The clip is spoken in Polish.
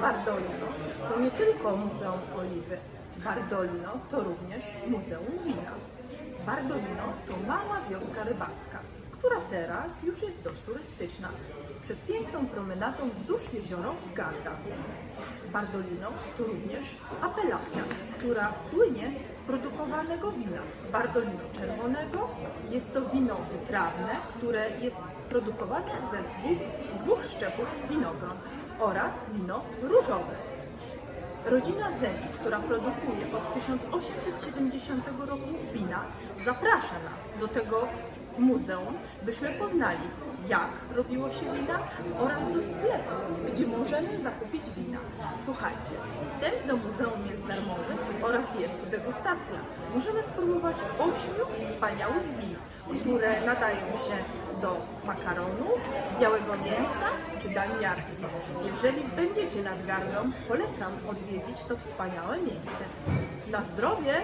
Bardolino to nie tylko Muzeum Oliwy. Bardolino to również Muzeum Wina. Bardolino to mała wioska rybacka, która teraz już jest dość turystyczna, z przepiękną promenadą wzdłuż jeziora Garda. Bardolino to również apelacja, która słynie z produkowanego wina. Bardolino czerwonego jest to wino wytrawne, które jest produkowane ze dwóch, z dwóch szczepów winogron oraz wino różowe. Rodzina Zemi, która produkuje od 1870 roku wina, zaprasza nas do tego muzeum, byśmy poznali, jak robiło się wina oraz do sklepu, gdzie możemy zakupić wina. Słuchajcie, wstęp do muzeum jest darmowy oraz jest tu degustacja. Możemy spróbować ośmiu wspaniałych win, które nadają się do makaronów, białego mięsa czy dań. Jeżeli będziecie nad Gardą, polecam odwiedzić to wspaniałe miejsce. Na zdrowie!